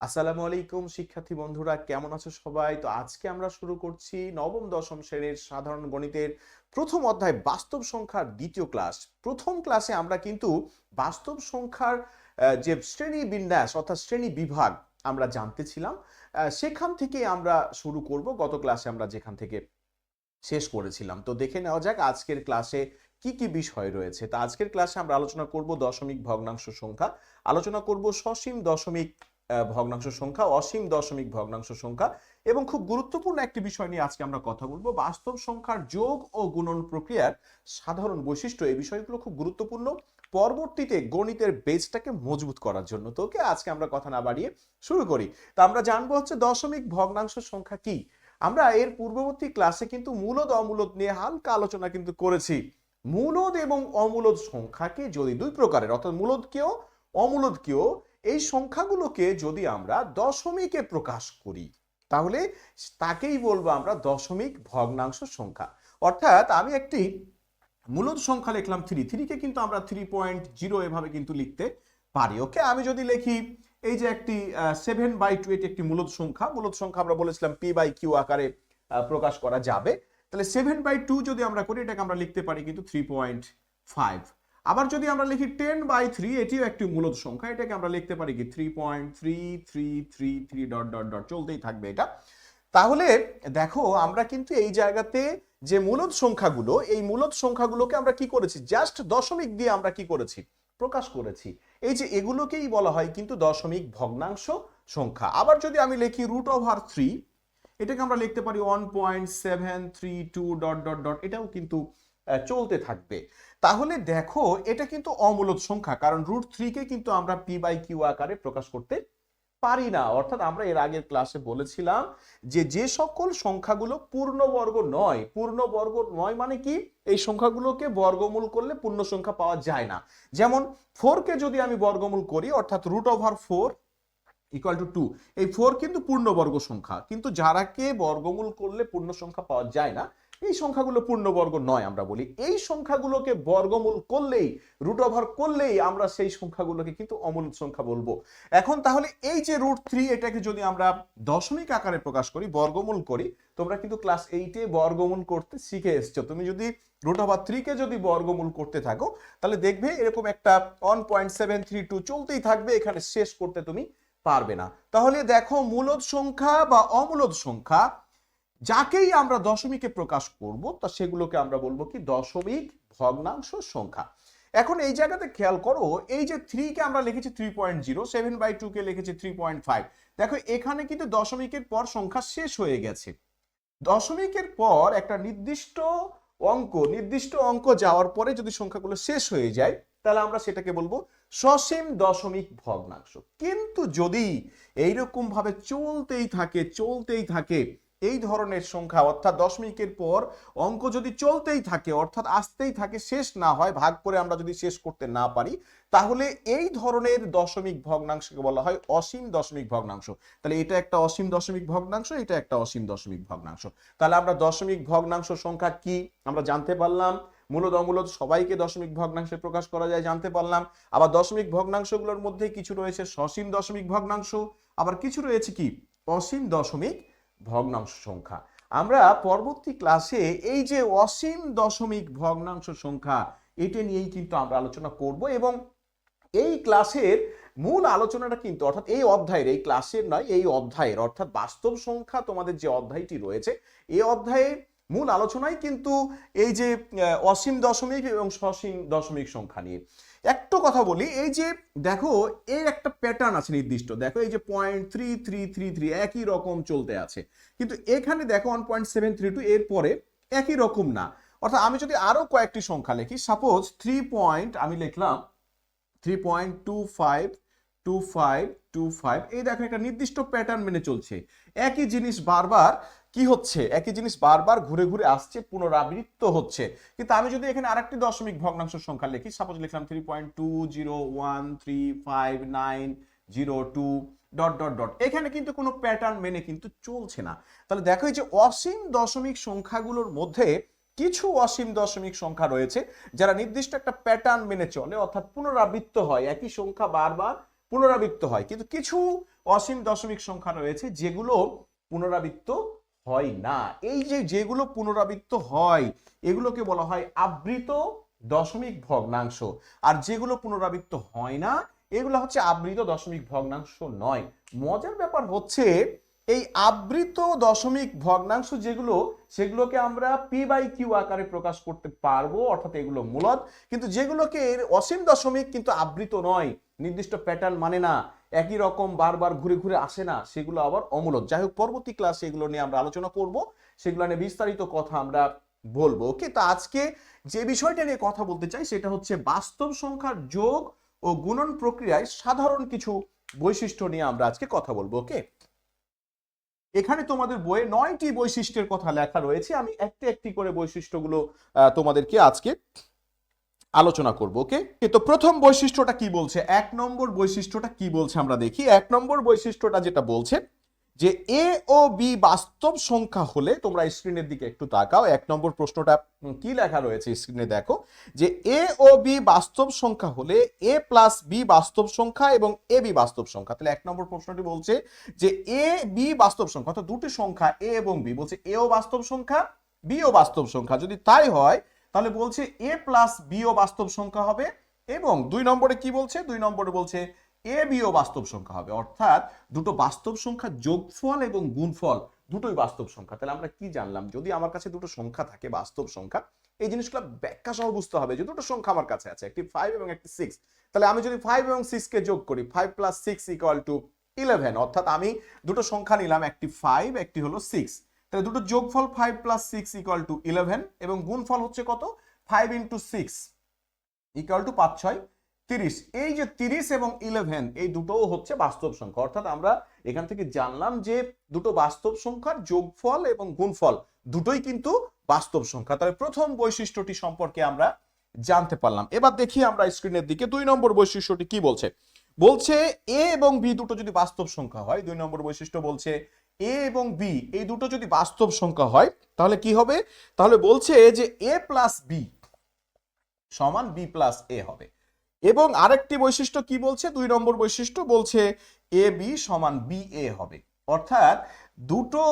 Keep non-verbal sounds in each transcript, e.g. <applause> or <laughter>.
আসসালামু আলাইকুম, শিক্ষার্থী বন্ধুরা, কেমন আছো সবাই? তো আজকে আমরা শুরু করছি নবম, দশম শ্রেণির সাধারণ গণিতের প্রথম অধ্যায় বাস্তব সংখ্যার দ্বিতীয় ক্লাস। প্রথম ক্লাসে আমরা কিন্তু বাস্তব সংখ্যার যে শ্রেণি বিন্যাস অর্থাৎ শ্রেণি বিভাগ আমরা জানতেছিলাম সেখান থেকে আমরা শুরু করব। গত ক্লাসে আমরা যেখান থেকে শেষ করেছিলাম। তো দেখে নেওয়া যাক আজকের ক্লাসে কি কি বিষয় রয়েছে। তা আজকের ক্লাসে আমরা আলোচনা করব দশমিক ভগ্নাংশ সংখ্যা, আলোচনা করব সসীম দশমিক ভগ্নাংশ সংখ্যা, অসীম দশমিক ভগ্নাংশ সংখ্যা এবং খুব গুরুত্বপূর্ণ একটি বিষয় নিয়ে আজকে আমরা কথা বলব। বাস্তব সংখ্যার যোগ ও গুণন প্রক্রিয়ার সাধারণ বৈশিষ্ট্য এই বিষয়গুলো খুব গুরুত্বপূর্ণ। পরবর্তীতে গণিতের বেজটাকে মজবুত করার জন্য। তো ওকে, আজকে আমরা কথা না বাড়িয়ে শুরু করি। তা আমরা জানব হচ্ছে দশমিক ভগ্নাংশ সংখ্যা কি। আমরা এর পূর্ববর্তী ক্লাসে কিন্তু মূলদ অমূলদ নিয়ে হালকা আলোচনা কিন্তু করেছি। মূলদ এবং অমূলদ সংখ্যাকে যদি দুই প্রকারের, অর্থাৎ মূলদকেও অমূলদকেও এই সংখ্যাগুলোকে যদি আমরা দশমিকে প্রকাশ করি, তাহলে তাকেই বলব আমরা দশমিক ভগ্নাংশ সংখ্যা। অর্থাৎ আমি একটি মূলত সংখ্যা লিখলাম থ্রি থ্রিকে কিন্তু আমরা থ্রি পয়েন্ট জিরো এভাবে কিন্তু লিখতে পারি। ওকে, আমি যদি লিখি এই যে একটি সেভেন বাই টু এটি একটি মূলত সংখ্যা। মূলত সংখ্যা আমরা বলেছিলাম পি বাই কিউ আকারে প্রকাশ করা যাবে। তাহলে সেভেন বাই টু যদি আমরা করি, এটাকে আমরা লিখতে পারি কিন্তু থ্রি পয়েন্ট ফাইভ আবার যদি আমরা লিখি টেন বাই থ্রি এটিও একটি মূলত সংখ্যা। এটাকে আমরা লিখতে পারি কি three point three three three three dot dot dot চলতেই থাকবে এটা। তাহলে দেখো, আমরা কিন্তু এই জায়গাতে যে মূলদ সংখ্যাগুলো, এই মূলদ সংখ্যাগুলোকে আমরা কি করেছি? জাস্ট দশমিক দিয়ে আমরা কি করেছি? প্রকাশ করেছি। এই যে এগুলোকেই বলা হয় কিন্তু দশমিক ভগ্নাংশ সংখ্যা। আবার যদি আমি লিখি রুট ওভার থ্রি এটাকে আমরা লিখতে পারি one point seven three two dot dot dot এটাও কিন্তু চলতে থাকবে। তাহলে দেখো, এটা কিন্তু অমূলত সংখ্যা, কারণ রুট থ্রিকে কিন্তু আমরা পি বাই কিউ আকারে প্রকাশ করতে পারি না। অর্থাৎ আমরা এর আগের ক্লাসে বলেছিলাম যে যে সকল সংখ্যাগুলো পূর্ণবর্গ নয় পূর্ণবর্গ নয় মানে কি? এই সংখ্যাগুলোকে বর্গমূল করলে পূর্ণ সংখ্যা পাওয়া যায় না। যেমন ফোরকে যদি আমি বর্গমূল করি, অর্থাৎ root over four equal to two এই ফোর কিন্তু পূর্ণবর্গ সংখ্যা। কিন্তু যারাকে বর্গমূল করলে পূর্ণ সংখ্যা পাওয়া যায় না এই সংখ্যাগুলো পূর্ণবর্গ নয় আমরা বলি। এই সংখ্যাগুলোকে বর্গমূল করলেই রুট ওভার করলেই আমরা সেই সংখ্যাগুলোকে কিন্তু অমূল সংখ্যা বলব। এখন তাহলে এই যে রুট থ্রি এটাকে যদি আমরা দশমিক আকারে প্রকাশ করি, বর্গমূল করি, তোমরা কিন্তু ক্লাস এইটে বর্গমূল করতে শিখে এসছো। তুমি যদি রুট ওভার থ্রিকে যদি বর্গমূল করতে থাকো, তাহলে দেখবে এরকম একটা one point seven three two চলতেই থাকবে, এখানে শেষ করতে তুমি পারবে না। তাহলে দেখো, মূলদ সংখ্যা বা অমূলদ সংখ্যা যাকেই আমরা দশমিকে প্রকাশ করব, তা সেগুলোকে আমরা বলব কি দশমিক ভগ্নাংশ সংখ্যা। এখন এই জায়গাতে খেয়াল করো, এই যে থ্রিকে আমরা লিখেছি three point zero seven by two কে লিখেছি থ্রি পয়েন্ট ফাইভ দেখো, এখানে কিন্তু দশমিকের পর সংখ্যা শেষ হয়ে গেছে। দশমিকের পর একটা নির্দিষ্ট অঙ্ক নির্দিষ্ট অঙ্ক যাওয়ার পরে যদি সংখ্যাগুলো শেষ হয়ে যায়, তাহলে আমরা সেটাকে বলব সসীম দশমিক ভগ্নাংশ। কিন্তু যদি এইরকম ভাবে চলতেই থাকে চলতেই থাকে এই ধরনের সংখ্যা অর্থাৎ দশমিকের পর অঙ্ক যদি চলতেই থাকে, অর্থাৎ আসতেই থাকে, শেষ না হয়, ভাগ করে আমরা যদি শেষ করতে না পারি, তাহলে এই ধরনের দশমিক ভগ্নাংশকে বলা হয় অসীম দশমিক ভগ্নাংশ। তাহলে এটা একটা অসীম দশমিক ভগ্নাংশ, এটা একটা অসীম দশমিক ভগ্নাংশ। তাহলে আমরা দশমিক ভগ্নাংশ সংখ্যা কি? আমরা জানতে পারলাম। মূলত অমূলত সবাইকে দশমিক ভগ্নাংশে প্রকাশ করা যায়, জানতে পারলাম। আবার দশমিক ভগ্নাংশগুলোর মধ্যে কিছু রয়েছে সসীম দশমিক ভগ্নাংশ, আবার কিছু রয়েছে কি? অসীম দশমিক ভগ্নাংশ সংখ্যা। আমরা পরবর্তী ক্লাসে এই যে অসীম দশমিক ভগ্নাংশ সংখ্যা, এটা নিয়েই কিন্তু আমরা আলোচনা করব এবং এই ক্লাসের মূল আলোচনাটা কিন্তু, অর্থাৎ এই অধ্যায়ের, এই ক্লাসের নয়, এই অধ্যায়ের, অর্থাৎ বাস্তব সংখ্যা তোমাদের যে অধ্যায়টি রয়েছে, এই অধ্যায়ে মূল আলোচনাই কিন্তু এই যে অসীম দশমিক এবং সসীম দশমিক সংখ্যা নিয়ে। একটা কথা বলি, এই যে দেখো, এর একটা প্যাটার্ন আছে নির্দিষ্ট। দেখো, এই যে point three three three three একই রকম চলতে আছে। কিন্তু এখানে দেখো one point seven three two এর পরে একই রকম না। অর্থাৎ আমি যদি আরও কয়েকটি সংখ্যা লিখি সাপোজ থ্রি পয়েন্ট আমি লিখলাম three point two five two five two five এই দেখো একটা নির্দিষ্ট প্যাটার্ন মেনে চলছে। একই জিনিস বারবার কি হচ্ছে? একই জিনিস বারবার ঘুরে ঘুরে আসছে, পুনরাবৃত্ত হচ্ছে। কিন্তু আমি যদি এখানে আরেকটি দশমিক ভগ্নাংশ সংখ্যা লিখি সাপোজ লিখলাম three point two zero one three five nine zero two dot dot dot এখানে কিন্তু কোনো প্যাটার্ন মেনে কিন্তু চলছে না। তাহলে দেখো যে অসীম দশমিক সংখ্যাগুলোর মধ্যে কিছু অসীম দশমিক সংখ্যা রয়েছে, যারা নির্দিষ্ট একটা প্যাটার্ন মেনে চলে, অর্থাৎ পুনরাবৃত্ত হয়, একই সংখ্যা বারবার পুনরাবৃত্ত হয়। কিন্তু কিছু অসীম দশমিক সংখ্যা রয়েছে, যেগুলো পুনরাবৃত্ত হয় না। এই যে যেগুলো পুনরাবৃত্ত হয়, এগুলোকে বলা হয় আবৃত দশমিক ভগ্নাংশ। আর যেগুলো পুনরাবৃত্ত হয় না, এগুলো হচ্ছে আবৃত দশমিক ভগ্নাংশ নয়। মজার ব্যাপার হচ্ছে, এই আবৃত দশমিক ভগ্নাংশ যেগুলো, সেগুলোকে আমরা পি বাই কিউ আকারে প্রকাশ করতে পারব, অর্থাৎ এগুলো মূলত কিন্তু যেগুলোকে এর অসীম দশমিক কিন্তু আবৃত নয়, নির্দিষ্ট প্যাটার্ন মানে না। একই রকম বারবার ঘুরে ঘুরে আসে না, সেগুলো আবার অমূলত যাই হোক পরবর্তী ক্লাসে এগুলো নিয়ে আমরা আলোচনা করব। সেগুলো নিয়ে বিস্তারিত কথা আমরা বলব। ওকে তো আজকে যে বিষয়টা নিয়ে কথা বলতে চাই, সেটা হচ্ছে বাস্তব সংখ্যার যোগ ও গুণন প্রক্রিয়ায় সাধারণ কিছু বৈশিষ্ট্য নিয়ে আমরা আজকে কথা বলব। ওকে এখানে তোমাদের বইয়ে নয়টি বৈশিষ্ট্যের কথা লেখা রয়েছে। আমি একটি একটি করে বৈশিষ্ট্যগুলো তোমাদেরকে আজকে আলোচনা করব, ওকে? তো প্রথম বৈশিষ্ট্যটা কি বলছে? এক নম্বর বৈশিষ্ট্যটা কি বলছে আমরা দেখি? এক নম্বর বৈশিষ্ট্যটা যেটা বলছে, যে এ ও বি বাস্তব সংখ্যা হলে, তোমরা স্ক্রিনের দিকে একটু তাকাও, এক নম্বর প্রশ্নটা কি লেখা রয়েছে স্ক্রিনে দেখো, যে এ ও বি বাস্তব সংখ্যা হলে, এ প্লাস বি বাস্তব সংখ্যা এবং এ বি বাস্তব সংখ্যা। তাহলে এক নম্বর প্রশ্নটি বলছে, যে এ বি বাস্তব সংখ্যা, অর্থাৎ দুটি সংখ্যা, এ এবং বি, বলছে এ ও বাস্তব সংখ্যা বি ও বাস্তব সংখ্যা। যদি তাই হয় তাহলে বলছে এ প্লাস বি ও বাস্তব সংখ্যা হবে এবং দুই নম্বরে কি বলছে? দুই নম্বরে বলছে এ বি ও বাস্তব সংখ্যা হবে। অর্থাৎ দুটো বাস্তব সংখ্যা যোগফল এবং গুণফল দুটোই বাস্তব সংখ্যা। তাহলে আমরা কি জানলাম? যদি আমার কাছে দুটো সংখ্যা থাকে, বাস্তব সংখ্যা, এই জিনিসগুলো ব্যাখ্যা সহ বুঝতে হবে যে দুটো সংখ্যা আমার কাছে আছে, একটি ফাইভ এবং একটি সিক্স তাহলে আমি যদি ফাইভ এবং সিক্সকে যোগ করি five plus six equal to eleven অর্থাৎ আমি দুটো সংখ্যা নিলাম, একটি ফাইভ একটি হলো সিক্স তাহলে দুটো যোগফল five plus six equal to eleven এবং গুণফল হচ্ছে কত? Five into six equal to পাঁচ, ছয়, তিরিশ। এই যে তিরিশ এবং ইলেভেন এই দুটোও হচ্ছে বাস্তব সংখ্যা। অর্থাৎ আমরা এখান থেকে জানলাম যে দুটো বাস্তব সংখ্যার যোগফল এবং গুণফল দুটোই কিন্তু বাস্তব সংখ্যা। তাহলে প্রথম বৈশিষ্ট্যটি সম্পর্কে আমরা জানতে পারলাম। এবার দেখি আমরা স্ক্রিনের দিকে। দুই নম্বর বৈশিষ্ট্যটি কি বলছে? বলছে এ এবং বি দুটো যদি বাস্তব সংখ্যা হয়, দুই নম্বর বৈশিষ্ট্য বলছে এ এবং বি, এই দুটো যদি বাস্তব সংখ্যা হয়, তাহলে কি হবে? তাহলে বলছে যে এ প্লাস বি সমান বি প্লাস এ হবে। এবং আরেকটি বৈশিষ্ট্য কি বলছে? দুই নম্বর বৈশিষ্ট্য বলছে এ বি সমান বি এ হবে। অর্থাৎ দুটো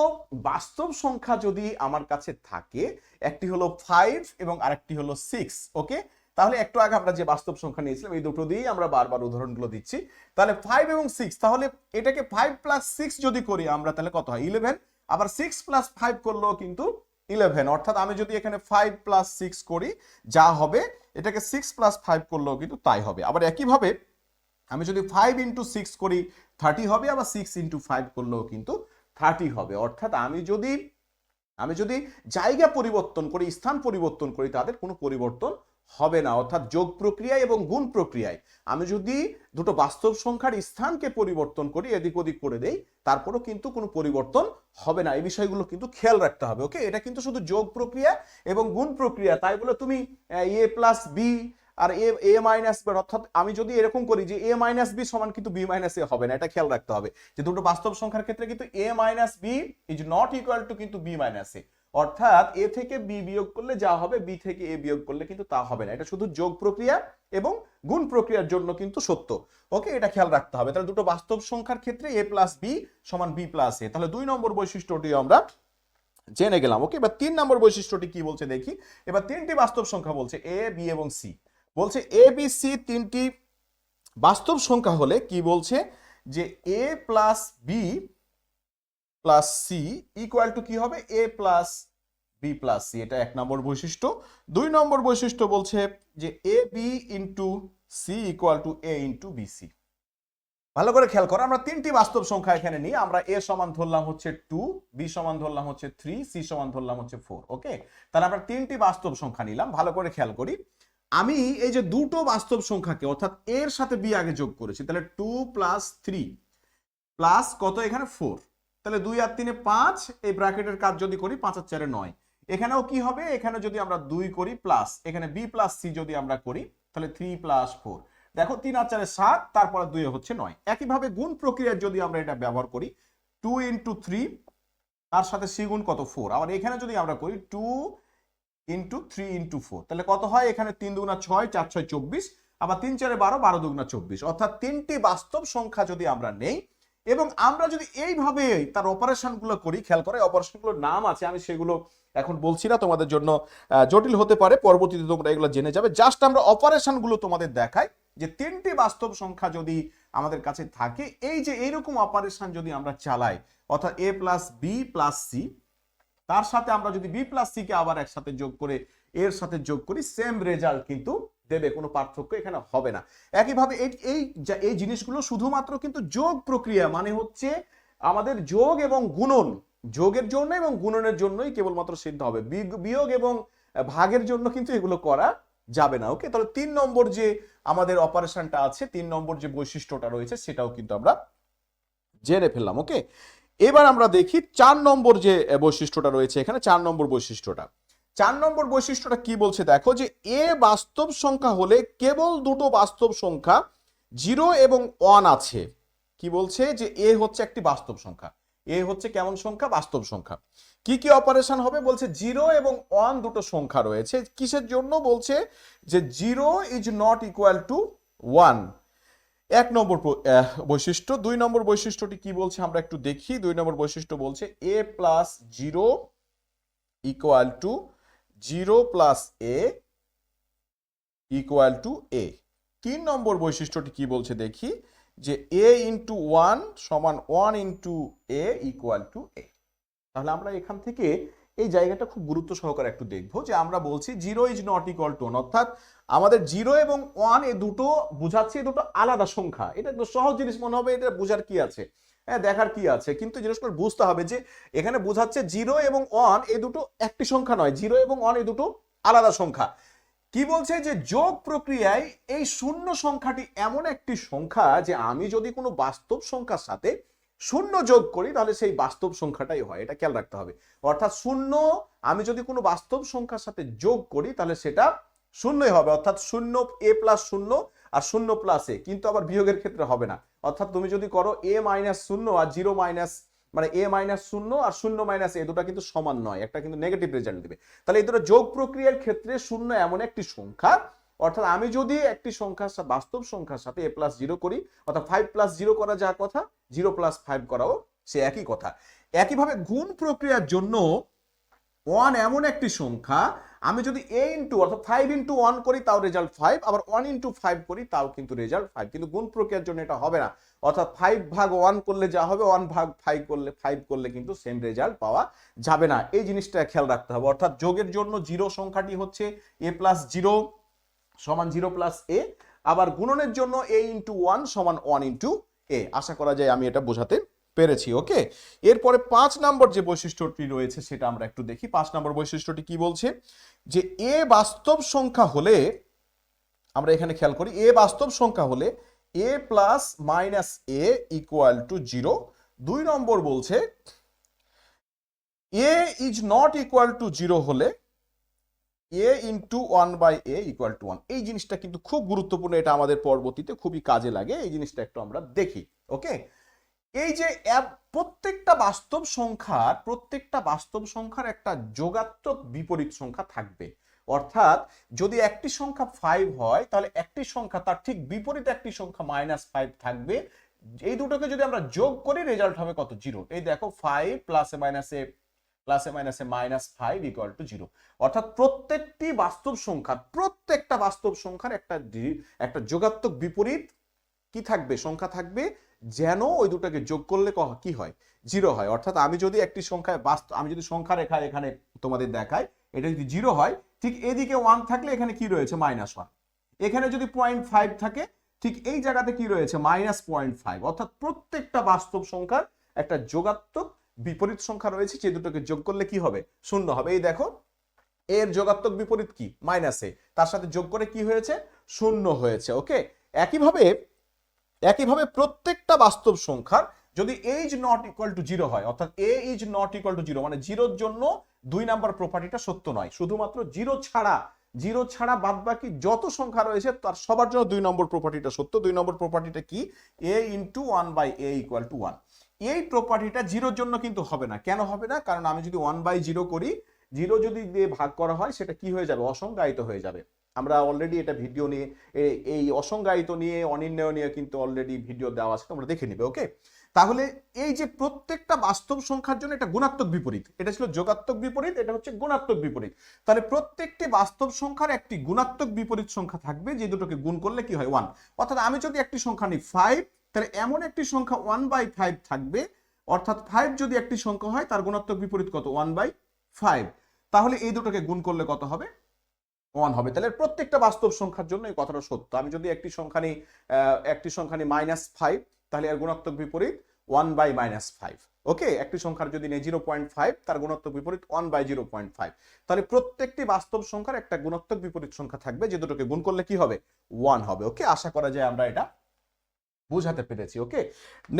বাস্তব সংখ্যা যদি আমার কাছে থাকে, একটি হলো ফাইভ এবং আরেকটি হলো সিক্স ওকে তাহলে একটু আগে আমরা যে বাস্তব সংখ্যা নিয়েছিলাম, এই দুটো দিয়েই আমরা বারবার উদাহরণগুলো দিচ্ছি। তাহলে ফাইভ এবং সিক্স তাহলে এটাকে ফাইভ প্লাস সিক্স যদি করি আমরা, তাহলে কত হয়? ইলেভেন আবার সিক্স প্লাস ফাইভ করলেও কিন্তু ইলেভেন অর্থাৎ আমি যদি এখানে ফাইভ প্লাস সিক্স করি, যা হবে, এটাকে সিক্স প্লাস ফাইভ করলেও কিন্তু তাই হবে। আবার একইভাবে আমি যদি ফাইভ ইন্টু সিক্স করি থার্টি হবে, আবার সিক্স ইন্টু ফাইভ করলেও কিন্তু থার্টি হবে। অর্থাৎ আমি যদি আমি যদি জায়গা পরিবর্তন করি, স্থান পরিবর্তন করি, তাদের কোনো পরিবর্তন হবে না, অর্থাৎ যোগ প্রক্রিয়ায় এবং গুণ প্রক্রিয়ায়। আমি যদি দুটো বাস্তব সংখ্যার স্থানকে পরিবর্তন করি, এদিক ওদিক করে দেই, তারপরও কিন্তু কোনো পরিবর্তন হবে না। এই বিষয়গুলো কিন্তু খেয়াল রাখতে হবে, ওকে? এটা কিন্তু শুধু যোগ প্রক্রিয়া এবং গুণ প্রক্রিয়া। তাই বলে তুমি এ প্লাস বি আর এ এ মাইনাস বি অর্থাৎ আমি যদি এরকম করি যে এ মাইনাস বি সমান কিন্তু বি মাইনাস এ হবে না, এটা খেয়াল রাখতে হবে। যে দুটো বাস্তব সংখ্যার ক্ষেত্রে কিন্তু A minus B is not equal to কিন্তু বি মাইনাস এ অর্থাৎ এ থেকে বি বিয়োগ করলে যা হবে, বি থেকে এ বিয়োগ করলে কিন্তু তা হবে না। এটা শুধু যোগ প্রক্রিয়া এবং গুণ প্রক্রিয়ার জন্য কিন্তু সত্য। ওকে, এটা খেয়াল রাখতে হবে। তাহলে দুটো বাস্তব সংখ্যার ক্ষেত্রে এ প্লাস বি সমান বি প্লাস এ। তাহলে দুই নম্বর বৈশিষ্ট্যটি আমরা জেনে গেলাম। ওকে, এবার তিন নম্বর বৈশিষ্ট্যটি কি বলছে দেখি। এবার তিনটি বাস্তব সংখ্যা বলছে এ, বি এবং সি। বলছে এ, বি, সি তিনটি বাস্তব সংখ্যা হলে কি বলছে যে A plus B plus C equal to কি হবে? A plus B plus C এটা এক নম্বর বৈশিষ্ট্য। দুই নম্বর বৈশিষ্ট্য বলছে যে A B into C equal to A into B C ভালো করে খেয়াল করো, আমরা তিনটি বাস্তব সংখ্যা এখানে নিই আমরা এ সমান ধরলাম হচ্ছে টু বি সমান ধরলাম হচ্ছে থ্রি সি সমান ধরলাম হচ্ছে ফোর ওকে তাহলে আমরা তিনটি বাস্তব সংখ্যা নিলাম, ভালো করে খেয়াল করি। আমি এই যে দুটো বাস্তব সংখ্যাকে, অর্থাৎ এর সাথে বি আগে যোগ করেছি, তাহলে টু প্লাস থ্রি প্লাস কত এখানে? ফোর তাহলে দুই আর তিনে পাঁচ, এই ব্র্যাকেটের কাজ যদি করি পাঁচ আর চারে নয়। এখানেও কি হবে? এখানে যদি আমরা দুই করি প্লাস এখানে বি প্লাস সি যদি আমরা করি, তাহলে থ্রি প্লাস ফোর দেখো তিন আর চারে সাত, তারপরে দুই হচ্ছে নয়। একইভাবে গুণ প্রক্রিয়ার যদি আমরা এটা ব্যবহার করি টু ইন্টু থ্রি তার সাথে সি গুণ কত? ফোর আবার এখানে যদি আমরা করি two into three into four তাহলে কত হয়? এখানে তিন দুগুণা ছয়, চার ছয় চব্বিশ। আবার তিন চারে বারো বারো দুগুণা চব্বিশ। অর্থাৎ তিনটি বাস্তব সংখ্যা যদি আমরা নেই এবং আমরা যদি এইভাবে তার অপারেশনগুলো করি, খেয়াল করে অপারেশনগুলোর নাম আছে, আমি সেগুলো এখন বলছি না, তোমাদের জন্য জটিল হতে পারে, পরবর্তীতে তোমরা এগুলো জেনে যাবে। জাস্ট আমরা অপারেশনগুলো তোমাদের দেখাই, যে তিনটি বাস্তব সংখ্যা যদি আমাদের কাছে থাকে, এই যে এইরকম অপারেশন যদি আমরা চালাই, অর্থাৎ A plus B plus C তার সাথে আমরা যদি বি প্লাস সি কে আবার একসাথে যোগ করে এর সাথে যোগ করি সেম রেজাল্ট কিন্তু দেবে, কোনো পার্থক্য এখানে হবে না। একইভাবে এই এই জিনিসগুলো শুধুমাত্র কিন্তু যোগ প্রক্রিয়া মানে হচ্ছে আমাদের যোগ এবং গুণন। যোগের জন্য এবং গুণনের জন্যই কেবলমাত্র সিদ্ধ হবে। বিয়োগ এবং ভাগের জন্য কিন্তু এগুলো করা যাবে না। ওকে? তাহলে তিন নম্বর যে আমাদের অপারেশনটা আছে, তিন নম্বর যে বৈশিষ্ট্যটা রয়েছে, সেটাও কিন্তু আমরা জেনে ফেললাম। ওকে? এবার আমরা দেখি চার নম্বর যে বৈশিষ্ট্যটা রয়েছে এখানে, চার নম্বর বৈশিষ্ট্যটা। চার নম্বর বৈশিষ্ট্যটা কি বলছে দেখো যে এ বাস্তব সংখ্যা হলে কেবল দুটো বাস্তব সংখ্যা জিরো এবং ওয়ান আছে। কি বলছে? যে এ হচ্ছে একটি বাস্তব সংখ্যা। এ হচ্ছে কেমন সংখ্যা? বাস্তব সংখ্যা। কি কি অপারেশন হবে? বলছে জিরো এবং ওয়ান দুটো সংখ্যা রয়েছে। কিসের জন্য বলছে যে zero is not equal to one এক নম্বর বৈশিষ্ট্য। দুই নম্বর বৈশিষ্ট্যটি কি বলছে? আমরা একটু দেখি। দুই নম্বর বৈশিষ্ট্য বলছে A plus zero equal to zero plus A equal to A. তিন নম্বর বৈশিষ্ট্যটি কি বলছে দেখি? যে এ ইন্টু ওয়ান সমান one into A equal to A. তাহলে আমরা এখান থেকে এই জায়গাটা খুব গুরুত্ব সহকারে একটু দেখব যে আমরা বলছি zero is not equal to অর্থাৎ আমাদের জিরো এবং ওয়ান এ দুটো বোঝাচ্ছে দুটো আলাদা সংখ্যা। এটা একটু সহজ জিনিস মনে হবে, এটা বোঝার কি আছে? হ্যাঁ দেখার কি আছে? কিন্তু জিনিসগুলো বুঝতে হবে যে এখানে বোঝাচ্ছে জিরো এবং ওয়ান এই দুটো একটি সংখ্যা নয়। জিরো এবং ওয়ান এই দুটো আলাদা সংখ্যা। কি বলছে যে যোগ প্রক্রিয়ায় এই শূন্য সংখ্যাটি এমন একটি সংখ্যা যে আমি যদি কোনো বাস্তব সংখ্যার সাথে শূন্য যোগ করি, তাহলে সেই বাস্তব সংখ্যাটাই হয়। এটা খেয়াল রাখতে হবে। অর্থাৎ শূন্য, আমি যদি কোনো বাস্তব সংখ্যার সাথে যোগ করি, তাহলে সেটা শূন্যই হবে। অর্থাৎ শূন্য এ প্লাস শূন্য আর শূন্য প্লাস এ, কিন্তু আবার বিয়োগের ক্ষেত্রে হবে না। অর্থাৎ তুমি যদি করো এ মাইনাস শূন্য আর জিরো মাইনাস মানে এ মাইনাস শূন্য আর শূন্য মাইনাস এ, দুটা কিন্তু সমান নয়, একটা কিন্তু নেগেটিভ রেজাল্ট দিবে। তাহলে এই দুটো যোগ প্রক্রিয়ার ক্ষেত্রে শূন্য এমন একটি সংখ্যা, অর্থাৎ আমি যদি একটি সংখ্যার সা- বাস্তব সংখ্যার সাথে এ প্লাস জিরো করি, অর্থাৎ ফাইভ প্লাস জিরো করা যা কথা জিরো প্লাস ফাইভ করাও সে একই কথা। একইভাবে গুণ প্রক্রিয়ার জন্য ওয়ান এমন একটি সংখ্যা আমি যদি এ ইন্টু অর্থাৎ ফাইভ ইন্টু ওয়ান করি, তাও রেজাল্ট ফাইভ আবার ওয়ান ইন্টু ফাইভ করি, তাও কিন্তু রেজাল্ট ফাইভ কিন্তু গুণ প্রক্রিয়ার জন্য এটা হবে না। অর্থাৎ ফাইভ ভাগ ওয়ান করলে যা হবে ওয়ান ভাগ ফাইভ করলে ফাইভ করলে কিন্তু সেম রেজাল্ট পাওয়া যাবে না। এই জিনিসটা খেয়াল রাখতে হবে। অর্থাৎ যোগের জন্য জিরো সংখ্যাটি হচ্ছে এ প্লাস জিরো সমান জিরো প্লাস এ আবার গুণনের জন্য এ ইন্টু ওয়ান সমান ওয়ান ইন্টু এ আশা করা যায় আমি এটা বোঝাতে পেরেছি, ওকে? এরপরে পাঁচ নম্বর যে বৈশিষ্ট্যটি রয়েছে সেটা আমরা একটু দেখি। পাঁচ নম্বর বৈশিষ্ট্যটি কি বলছে? যে এ বাস্তব সংখ্যা হলে, আমরা এখানে খেয়াল করি, এ বাস্তব সংখ্যা হলে A plus minus A equal to zero. দুই নম্বর বলছে, A is not equal to zero হলে A into one by A equal to one. এই জিনিসটা কিন্তু খুব গুরুত্বপূর্ণ, এটা আমাদের পরবর্তীতে খুবই কাজে লাগে, এই জিনিসটা একটু আমরা দেখি, ওকে? এই যে প্রত্যেকটা বাস্তব সংখ্যার, প্রত্যেকটা বাস্তব সংখ্যার একটা যোগাত্মক বিপরীত সংখ্যা থাকবে। অর্থাৎ, যদি একটি সংখ্যা ফাইভ হয়, তাহলে একটি সংখ্যা তার ঠিক বিপরীত একটি সংখ্যা মাইনাস ফাইভ থাকবে। এই দুটোকে যদি আমরা যোগ করি রেজাল্ট হবে কত? জিরো এই দেখো ফাইভ প্লাসে মাইনাসে প্লাসে মাইনাসে minus five equal to zero অর্থাৎ, প্রত্যেকটি বাস্তব সংখ্যা, প্রত্যেকটা বাস্তব সংখ্যার একটা একটা যোগাত্মক বিপরীত কি থাকবে? সংখ্যা থাকবে যেন ওই দুটাকে যোগ করলে কি হয়? জিরো হয়। অর্থাৎ আমি যদি একটি সংখ্যায় বাস্তব আমি যদি সংখ্যা রেখা এখানে তোমাদের দেখাই, এটা যদি জিরো হয়, ঠিক এদিকে ওয়ান থাকলে এখানে কি রয়েছে? মাইনাস ওয়ান এখানে যদি পয়েন্ট ফাইভ থাকে, ঠিক এই জায়গাতে কি রয়েছে? মাইনাস পয়েন্ট ফাইভ অর্থাৎ প্রত্যেকটা বাস্তব সংখ্যার একটা যোগাত্মক বিপরীত সংখ্যা রয়েছে, যে দুটোকে যোগ করলে কি হবে? শূন্য হবে। এই দেখো, এর যোগাত্মক বিপরীত কি? মাইনাসে তার সাথে যোগ করে কি হয়েছে? শূন্য হয়েছে। ওকে একইভাবে একইভাবে প্রত্যেকটা বাস্তব সংখ্যার যদি is not equal to zero হয়, অর্থাৎ A is not equal to zero মানে জিরোর জন্য দুই নাম্বার প্রপার্টিটা সত্য নয়। শুধুমাত্র জিরো ছাড়া জিরো ছাড়া বাদ বাকি যত সংখ্যা রয়েছে, তার সবার জন্য দুই নম্বর প্রপার্টিটা সত্য। দুই নম্বর প্রপার্টিটা কি? A into one by A equal to one এই প্রপার্টিটা জিরোর জন্য কিন্তু হবে না। কেন হবে না? কারণ আমি যদি ওয়ান বাই জিরো করি জিরো যদি দিয়ে ভাগ করা হয়, সেটা কি হয়ে যাবে? অসংজ্ঞায়িত হয়ে যাবে। আমরা অলরেডি এটা ভিডিও নিয়ে এই অসংজ্ঞায়িত নিয়ে অনির্ণয় নিয়ে কিন্তু অলরেডি ভিডিও দেওয়া আছে, তোমরা দেখে নিবে ওকে তাহলে এই যে প্রত্যেকটা বাস্তব সংখ্যার জন্য এটা গুণাত্মক বিপরীত, এটা ছিল যোগাত্মক বিপরীত, এটা হচ্ছে গুণাত্মক বিপরীত। তাহলে প্রত্যেকটি বাস্তব সংখ্যার একটি গুণাত্মক বিপরীত সংখ্যা থাকবে, যে দুটোকে গুণ করলে কি হয়? ওয়ান অর্থাৎ আমি যদি একটি সংখ্যা নিই ফাইভ তাহলে এমন একটি সংখ্যা ওয়ান বাই ফাইভ থাকবে, অর্থাৎ ফাইভ যদি একটি সংখ্যা হয়, তার গুণাত্মক বিপরীত কত? ওয়ান বাই ফাইভ তাহলে এই দুটোকে গুণ করলে কত হবে? ওয়ান হবে। তাহলে প্রত্যেকটা বাস্তব সংখ্যার জন্য এই কথাটা সত্য। আমি যদি একটি সংখ্যা নিই একটি সংখ্যা নিই মাইনাস ফাইভ তাহলে এর গুণাত্মক বিপরীত one by minus five okay একটি সংখ্যার যদি নেই জিরো পয়েন্ট ফাইভ তার গুণাত্মক বিপরীত one by zero point five তাহলে প্রত্যেকটি বাস্তব সংখ্যার একটা গুণাত্মক বিপরীত সংখ্যা থাকবে, যে দুটোকে গুণ করলে কি হবে? ওয়ান হবে। ওকে আশা করা যায় আমরা এটা বোঝাতে পেরেছি। ওকে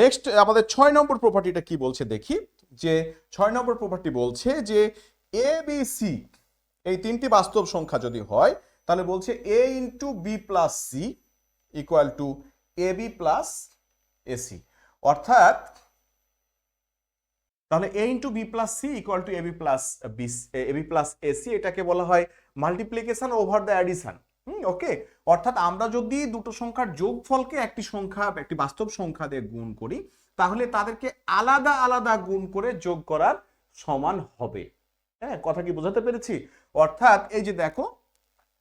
নেক্সট আমাদের ছয় নম্বর প্রপার্টিটা কি বলছে? দেখি। যে ছয় নম্বর প্রপার্টি বলছে যে এ বি সি এই তিনটি বাস্তব সংখ্যা যদি হয়, তাহলে বলছে A into B plus C equal to A B plus AC অর্থাৎ, তাহলে A into B plus C equal to A B plus B A B plus AC এটাকে বলা হয় multiplication over the addition hmm okay অর্থাৎ আমরা যদি দুটো সংখ্যার যোগফলকে একটি সংখ্যা, একটি বাস্তব সংখ্যা দিয়ে গুণ করি, তাহলে তাদেরকে আলাদা আলাদা গুণ করে যোগ করার সমান হবে। হ্যাঁ কথা কি বোঝাতে পেরেছি? অর্থাৎ এই যে দেখো,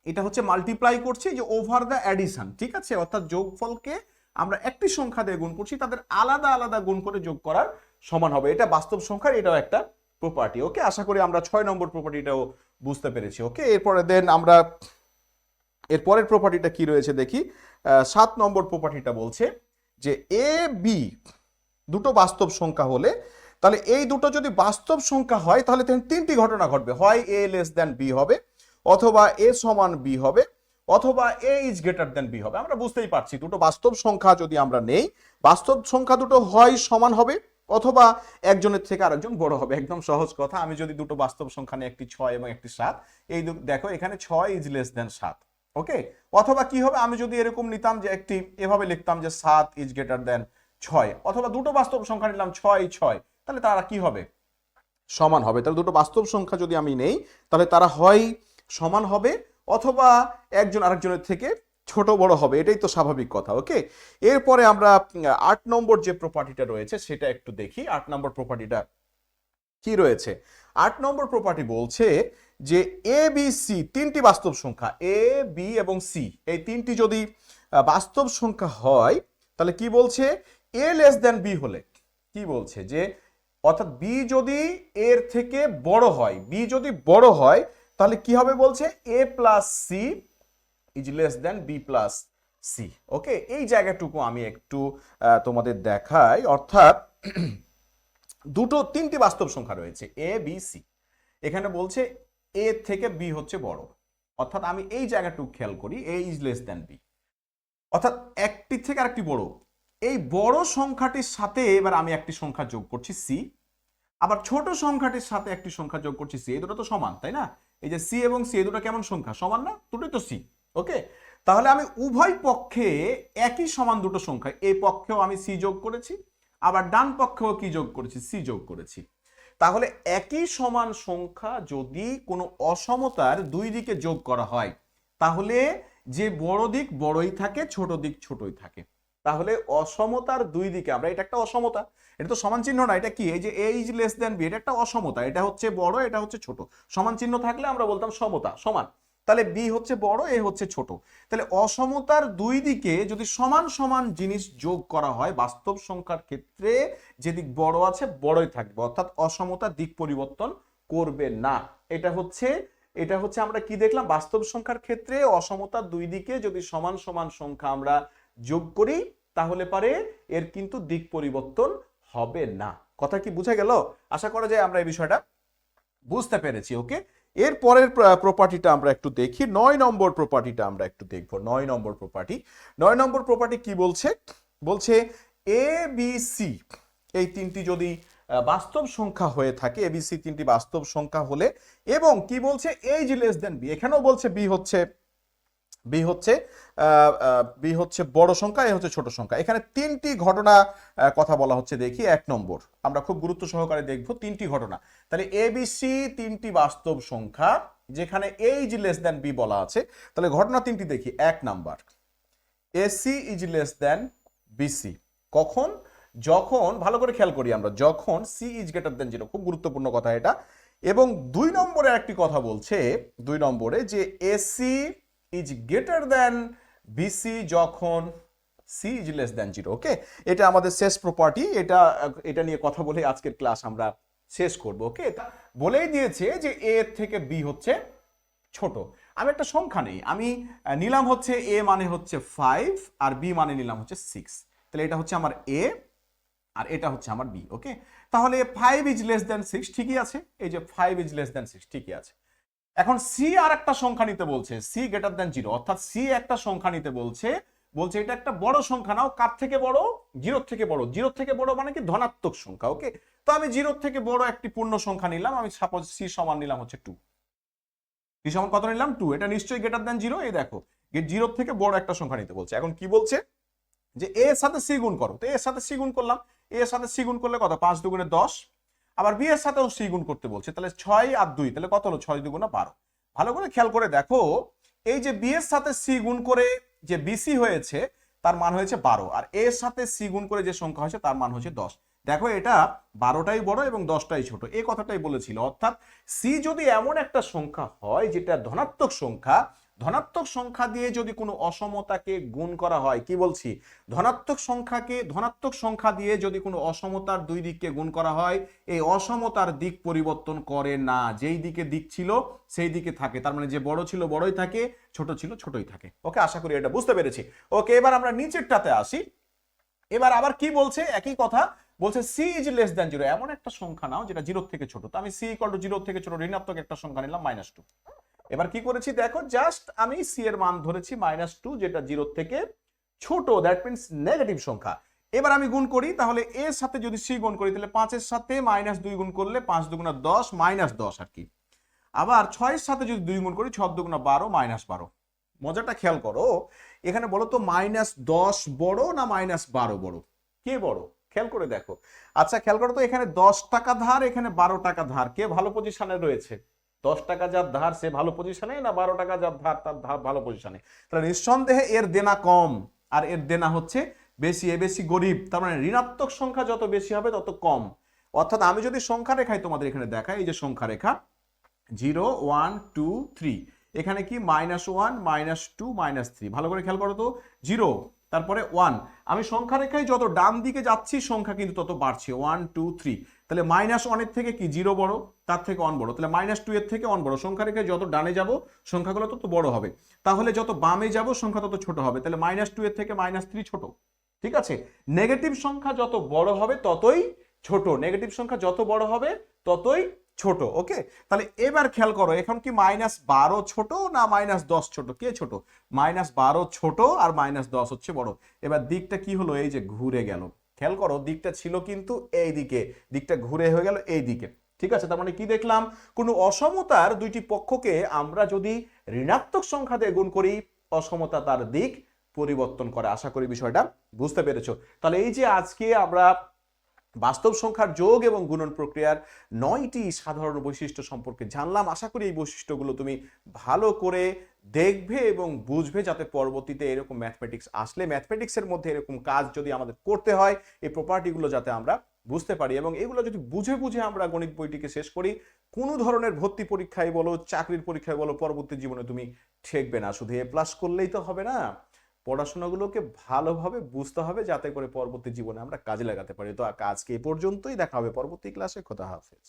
এটা হচ্ছে মাল্টিপ্লাই করছি যে ওভার দ্য অ্যাডিশন ঠিক আছে? অর্থাৎ যোগফলকে আমরা একটি সংখ্যা দিয়ে গুণ করছি, তাদের আলাদা আলাদা গুণ করে যোগ করার সমান হবে। এটা বাস্তব সংখ্যার, এটাও একটা প্রপার্টি ওকে আশা করি আমরা ছয় নম্বর প্রপার্টিটাও বুঝতে পেরেছি ওকে এরপরে দেন আমরা এরপরের প্রপার্টিটা কি রয়েছে দেখি। সাত নম্বর প্রপার্টিটা বলছে যে এ বি দুটো বাস্তব সংখ্যা হলে তাহলে এই দুটো যদি বাস্তব সংখ্যা হয়, তাহলে তিনটি ঘটনা ঘটবে। হয় এ লেস দেন বি হবে, অথবা এ সমান বি হবে, অথবা A is greater than B হবে। আমরা বুঝতেই পারছি, দুটো বাস্তব সংখ্যা যদি আমরা নেই, বাস্তব সংখ্যা দুটো হয় সমান হবে, অথবা একজনের থেকে আরেকজন বড় হবে। একদম সহজ কথা, আমি যদি দুটো বাস্তব সংখ্যা নিই, একটি ছয় এবং একটি সাত, এই দেখো, এখানে ছয় ইজ লেস দেন সাত ওকে অথবা কি হবে, আমি যদি এরকম নিতাম যে একটি, এভাবে লিখতাম যে সাত ইজ গ্রেটার দেন ছয়, অথবা দুটো বাস্তব সংখ্যা নিলাম ছয় ছয় তাহলে তারা কি হবে? সমান হবে। তাহলে দুটো বাস্তব সংখ্যা যদি আমি নেই, তাহলে তারা হয় সমান হবে অথবা একজন আরেকজনের থেকে ছোট বড় হবে। এটাই তো স্বাভাবিক কথা, ওকে? এরপরে আমরা আট নম্বর যে প্রপার্টিটা রয়েছে, সেটা একটু দেখি। আট নম্বর প্রপার্টিটা কি রয়েছে? আট নম্বর প্রপার্টি বলছে যে এ বি সি তিনটি বাস্তব সংখ্যা এ বি এবং সি এই তিনটি যদি বাস্তব সংখ্যা হয়, তাহলে কি বলছে? এ লেস দেন বি হলে, কি বলছে? যে অর্থাৎ বি যদি এর থেকে বড় হয় বি যদি বড় হয়, তাহলে কি হবে বলছে? A plus C is less than B plus C okay এই জায়গাটুকু আমি একটু তোমাদের দেখাই। অর্থাৎ <clears throat> দুটো, তিনটি বাস্তব সংখ্যা রয়েছে এ বি সি এখানে বলছে এ থেকে বি হচ্ছে বড়। অর্থাৎ আমি এই জায়গাটুকু খেয়াল করি A is less than B অর্থাৎ একটি থেকে আরেকটি বড়। এই বড় সংখ্যাটির সাথে এবার আমি একটি সংখ্যা যোগ করছি সি আবার ছোট সংখ্যাটির সাথে একটি সংখ্যা যোগ করছি সি এই দুটো তো সমান, তাই না? এই যে সি এবং সি এই দুটো কেমন সংখ্যা? সমান না? দুটোই তো সি ওকে তাহলে আমি উভয় পক্ষে একই সমান দুটো সংখ্যা, এই পক্ষেও আমি সি যোগ করেছি, আবার ডান পক্ষেও কি যোগ করেছি? সি যোগ করেছি। তাহলে একই সমান সংখ্যা যদি কোনো অসমতার দুই দিকে যোগ করা হয়, তাহলে যে বড় দিক বড়ই থাকে, ছোট দিক ছোটই থাকে। তাহলে অসমতার দুই দিকে, আমরা এটা একটা অসমতা, এটা তো সমান চিহ্ন না, এটা কি? এই যে A is less than B এটা একটা অসমতা, এটা হচ্ছে বড়, এটা হচ্ছে ছোট। সমান চিহ্ন থাকলে আমরা বলতাম সমতা, সমান। তাহলে বি হচ্ছে বড় এ হচ্ছে ছোট। তাহলে অসমতার দুই দিকে যদি সমান সমান জিনিস যোগ করা হয়, বাস্তব সংখ্যার ক্ষেত্রে যে দিক বড় আছে, বড়ই থাকবে। অর্থাৎ অসমতার দিক পরিবর্তন করবে না। এটা হচ্ছে এটা হচ্ছে আমরা কি দেখলাম? বাস্তব সংখ্যার ক্ষেত্রে অসমতার দুই দিকে যদি সমান সমান সংখ্যা আমরা যোগ করি, তাহলে পারে এর কিন্তু দিক পরিবর্তন হবে না। কথা কি বুঝা গেল? আশা করা যায় আমরা এই বিষয়টা বুঝতে পেরেছি, ওকে? এর পরের প্রপার্টিটা আমরা একটু দেখি। নয় নম্বর প্রপার্টিটা আমরা একটু দেখব। নয় নম্বর প্রপার্টি নয় নম্বর প্রপার্টি কি বলছে? বলছে এ বি সি এই তিনটি যদি বাস্তব সংখ্যা হয়ে থাকে এবিসি তিনটি বাস্তব সংখ্যা হলে, এবং কি বলছে? এইজ লেস দেন বি এখানেও বলছে বি হচ্ছে বি হচ্ছে বি হচ্ছে বড় সংখ্যা, এ হচ্ছে ছোট সংখ্যা। এখানে তিনটি ঘটনা কথা বলা হচ্ছে, দেখি, এক নম্বর। আমরা খুব গুরুত্ব সহকারে দেখব তিনটি ঘটনা। তাহলে এবিসি তিনটি বাস্তব সংখ্যা, যেখানে এইজ লেস দ্যান বি বলা আছে। তাহলে ঘটনা তিনটি দেখি, এক number. AC is less than BC কখন? যখন, ভালো করে খেয়াল করি আমরা, যখন C is greater than zero খুব গুরুত্বপূর্ণ কথা এটা। এবং দুই নম্বরে একটি কথা বলছে, দুই নম্বরে যে AC is greater than BC যখন C is less than zero okay এটা আমাদের শেষ প্রপার্টি এটা এটা নিয়ে কথা বলে আজকের ক্লাস আমরা শেষ করব ওকে বলেই দিয়েছে যে এ থেকে বি হচ্ছে ছোট। আমি একটা সংখ্যা নেই, আমি নিলাম হচ্ছে এ মানে হচ্ছে ফাইভ আর বি মানে নিলাম হচ্ছে সিক্স তাহলে এটা হচ্ছে আমার এ আর এটা হচ্ছে আমার বি ওকে তাহলে five is less than six ঠিকই আছে, এই যে five is less than six ঠিকই আছে। এখন সি আর একটা সংখ্যা নিতে বলছে সি গ্রেটার দেন জিরো অর্থাৎ সি একটা সংখ্যা নিতে বলছে বলছে এটা একটা বড় সংখ্যা, নাও কার থেকে বড়? জিরো থেকে বড়। জিরো থেকে বড় মানে কি? ধনাত্মক সংখ্যা ওকে তো আমি জিরো থেকে বড় একটি পূর্ণ সংখ্যা নিলাম, আমি সাপোজ সি সমান নিলাম হচ্ছে টু সি সমান কত নিলাম? টু এটা নিশ্চয়ই গ্রেটার দেন জিরো এই দেখো জিরো থেকে বড় একটা সংখ্যা নিতে বলছে। এখন কি বলছে? যে এর সাথে সি গুণ করো। তো এর সাথে সি গুণ করলাম। এর সাথে সি গুণ করলে কত? পাঁচ দুগুণে দশ। আবার বি এর সাথেও সি গুণ করতে বলছে। তাহলে ছয় আর দুই, তাহলে কত হলো? ছয় দুগুণে বারো। ভালো করে খেয়াল করে দেখো, এই যে বি এর সাথে সি গুণ করে যে বিসি হয়েছে, তার মান হয়েছে বারো। আর এর সাথে সি গুণ করে যে সংখ্যা হয়েছে, তার মান হচ্ছে দশ। দেখো এটা বারোটাই বড় এবং দশটাই ছোট। এই কথাটাই বলেছিল। অর্থাৎ সি যদি এমন একটা সংখ্যা হয়, যেটা ধনাত্মক সংখ্যা ধনাত্মক সংখ্যা দিয়ে যদি কোনো অসমতাকে গুণ করা হয়, কি বলছি? ধনাত্মক সংখ্যাকে, ধনাত্মক সংখ্যা দিয়ে যদি কোনো অসমতার দুই দিককে গুণ করা হয়, এই অসমতার দিক পরিবর্তন করে না। যেই দিকে দিক ছিল, সেই দিকে থাকে। তার মানে যে বড় ছিল, বড়ই থাকে, ছোট ছিল, ছোটই থাকে। ওকে, আশা করি এটা বুঝতে পেরেছি। ওকে, এবার আমরা নিচেরটাতে আসি। এবার আবার কি বলছে? একই কথা। বলছে C is less than zero এমন একটা সংখ্যা নাও, যেটা জিরো থেকে ছোট। তো আমি সি ইকুয়াল টু জিরো থেকে ছোট ঋণাত্মক একটা সংখ্যা নিলাম মাইনাস টু এবার কি করেছি দেখো জাস্ট আমি সি এর মান ধরেছি মাইনাস টু যেটা জিরোর থেকে ছোট দ্যাট মিনস নেগেটিভ সংখ্যা। এবার আমি গুণ করি, তাহলে এর সাথে যদি সি গুণ করি, তাহলে পাঁচের সাথে মাইনাস দুই গুণ করলে পাঁচ দুগুণা দশ মাইনাস দশ আর কি। আবার ছয়ের সাথে যদি দুই গুণ করি ছ দুগুণা বারো মাইনাস বারো। মজাটা খেয়াল করো, এখানে বলো তো মাইনাস দশ বড় না মাইনাস বারো বড়? কে বড়? খেয়াল করে দেখো। আচ্ছা খেয়াল করো তো এখানে দশ টাকা ধার, এখানে বারো টাকা ধার। কে ভালো পজিশনে রয়েছে? দশ টাকা যার ধার সে ভালো পজিশনে না বারো টাকা যার ধার তার ধার ভালো পজিশনে তাহলে নিঃসন্দেহে এর দেনা কম আর এর দেনা হচ্ছে বেশি, এ বেশি গরিব। তার মানে ঋণাত্মক সংখ্যা যত বেশি হবে তত কম। অর্থাৎ আমি যদি সংখ্যা রেখায় তোমাদের এখানে দেখাই, এই যে সংখ্যা রেখা, জিরো, ওয়ান, টু, থ্রি। এখানে কি? Minus one, minus two, minus three. ভালো করে খেয়াল করো তো। জিরো তারপরে ওয়ান আমি সংখ্যা রেখায় যত ডান দিকে যাচ্ছি, সংখ্যা কিন্তু তত বাড়ছে। ওয়ান টু থ্রি তাহলে মাইনাস ওয়ানের থেকে কি জিরো বড়? তার থেকে অন বড়। তাহলে মাইনাস টু এর থেকে অন বড়। সংখ্যা রেখায় যত ডানে যাব, সংখ্যাগুলো তত বড় হবে। তাহলে যত বামে যাব, সংখ্যা তত ছোট হবে। তাহলে মাইনাস টু এর থেকে মাইনাস থ্রি ছোট। ঠিক আছে? নেগেটিভ সংখ্যা যত বড় হবে, ততই ছোট। নেগেটিভ সংখ্যা যত বড় হবে, ততই ছোট ওকে তাহলে এবার খেয়াল করো, এখন কি মাইনাস বারো ছোট না মাইনাস দশ ছোট? কে ছোট? মাইনাস বারো ছোট আর মাইনাস দশ হচ্ছে বড়। এবার দিকটা কি হলো? এই যে ঘুরে গেল। খেয়াল করো, দিকটা ছিল কিন্তু এই দিকে দিকটা ঘুরে হয়ে গেল এই দিকে ঠিক আছে? তার মানে কি দেখলাম? কোনো অসমতার দুইটি পক্ষকে আমরা যদি ঋণাত্মক সংখ্যা দিয়ে গুণ করি, অসমতা তার দিক পরিবর্তন করে। আশা করি বিষয়টা বুঝতে পেরেছ। তাহলে এই যে আজকে আমরা বাস্তব সংখ্যার যোগ এবং গুণন প্রক্রিয়ার নয়টি সাধারণ বৈশিষ্ট্য সম্পর্কে জানলাম। আশা করি এই বৈশিষ্ট্যগুলো তুমি ভালো করে দেখবে এবং বুঝবে যাতে পরবর্তীতে এরকম ম্যাথমেটিক্স আসলে ম্যাথমেটিক্সের মধ্যে এরকম কাজ যদি আমাদের করতে হয়, এই প্রপার্টিগুলো যাতে আমরা বুঝতে পারি এবং এগুলো যদি বুঝে বুঝে আমরা গণিত বইটিকে শেষ করি, কোনো ধরনের ভর্তি পরীক্ষায় বলো, চাকরির পরীক্ষায় বলো, পরবর্তী জীবনে তুমি ঠেকবে না। শুধু এ প্লাস করলেই তো হবে না। পড়াশোনাগুলোকে ভালোভাবে বুঝতে হবে যাতে করে পরবর্তী জীবনে আমরা কাজে লাগাতে পারি। তো আজকে এ পর্যন্তই। দেখা হবে পরবর্তী ক্লাসে খোদা হাফেজ।